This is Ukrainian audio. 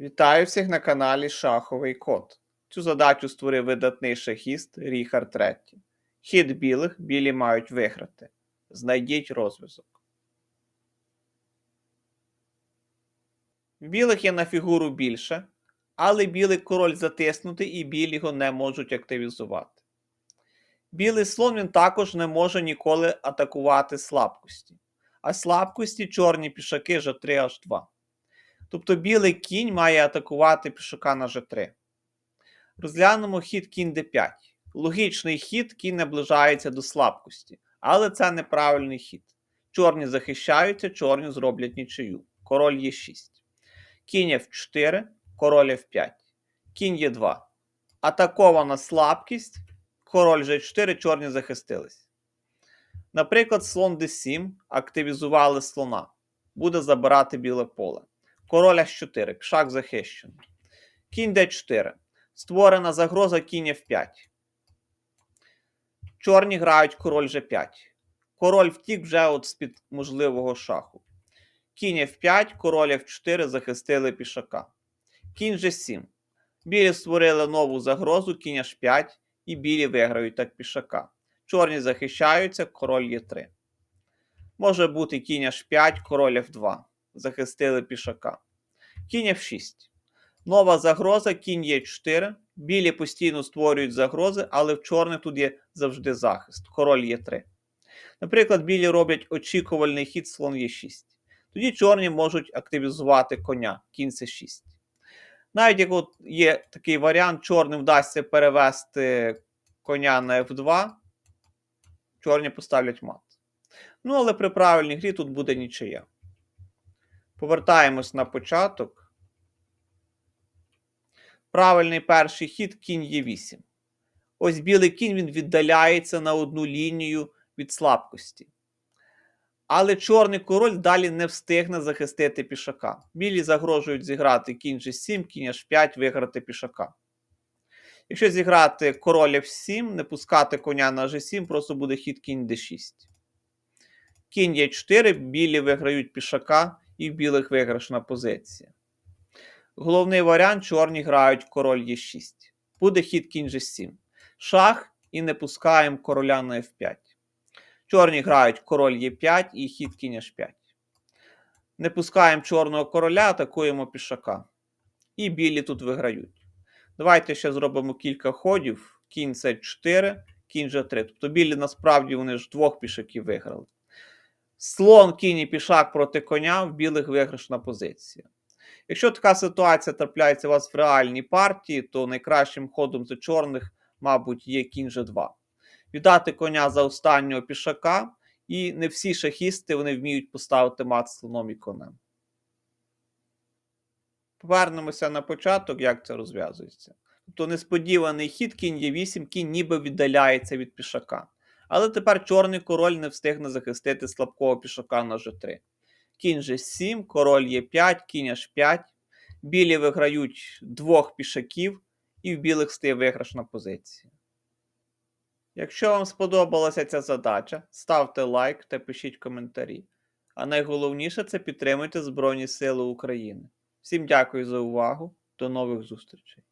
Вітаю всіх на каналі Шаховий Код. Цю задачу створив видатний шахіст Ріхард Ретті. Хід білих білі мають виграти. Знайдіть розв'язок. Білих є на фігуру більше, але білий король затиснутий і білі його не можуть активізувати. Білий слон він також не може ніколи атакувати слабкості. А слабкості чорні пішаки G3 H2. Тобто білий кінь має атакувати пішака на G3. Розглянемо хід кінь d5. Логічний хід кінь наближається до слабкості, але це неправильний хід. Чорні захищаються, чорні зроблять нічию. Король Е6. Кінь F4, король F5. Кінь Е2. Атакована слабкість. Король G4, чорні захистились. Наприклад, слон d7 активізували слона. Буде забирати біле поле. Король H4, пішак захищений. Кінь d4. Створена загроза кінь F5. Чорні грають король G5. Король втік вже от з-під можливого шаху. Кінь F5, король F4 захистили пішака. Кінь G7. Білі створили нову загрозу, кінь H5, і білі виграють так пішака. Чорні захищаються, король Е3. Може бути кінь H5, король F2. Захистили пішака. Кінь F6. Нова загроза, кінь Е4. Білі постійно створюють загрози, але в чорних тут є завжди захист. Король Е3. Наприклад, білі роблять очікувальний хід слон Е6. Тоді чорні можуть активізувати коня, кінь С6. Навіть як от є такий варіант, чорним вдасться перевести коня на F2, чорні поставлять мат. Ну, але при правильній грі тут буде нічия. Повертаємось на початок. Правильний перший хід кінь Е8. Ось білий кінь він віддаляється на одну лінію від слабкості. Але чорний король далі не встигне захистити пішака. Білі загрожують зіграти кінь G7, кінь H5, виграти пішака. Якщо зіграти король F7, не пускати коня на G7, просто буде хід кінь D6. Кінь Е4, білі виграють пішака і в білих виграшна позиція. Головний варіант чорні грають король Е6. Буде хід кінь G7. Шах і не пускаємо короля на F5. Чорні грають король Е5 і хід кінь H5. Не пускаємо чорного короля, атакуємо пішака. І білі тут виграють. Давайте ще зробимо кілька ходів. Кінь С4, кінь G3. Тобто білі насправді вони ж двох пішаків виграли. Слон, кінь і пішак проти коня, в білих виграшна позиція. Якщо така ситуація трапляється у вас в реальній партії, то найкращим ходом за чорних, мабуть, є кінь G2. Віддати коня за останнього пішака, і не всі шахісти вони вміють поставити мат слоном і конем. Повернемося на початок, як це розв'язується. Тобто несподіваний хід кінь Е8, кінь ніби віддаляється від пішака. Але тепер чорний король не встигне захистити слабкого пішака на G3. Кінь G7, король Е5, кінь H5. Білі виграють двох пішаків, і в білих стає виграшна позиція. Якщо вам сподобалася ця задача, ставте лайк та пишіть коментарі. А найголовніше це підтримуйте Збройні Сили України. Всім дякую за увагу. До нових зустрічей!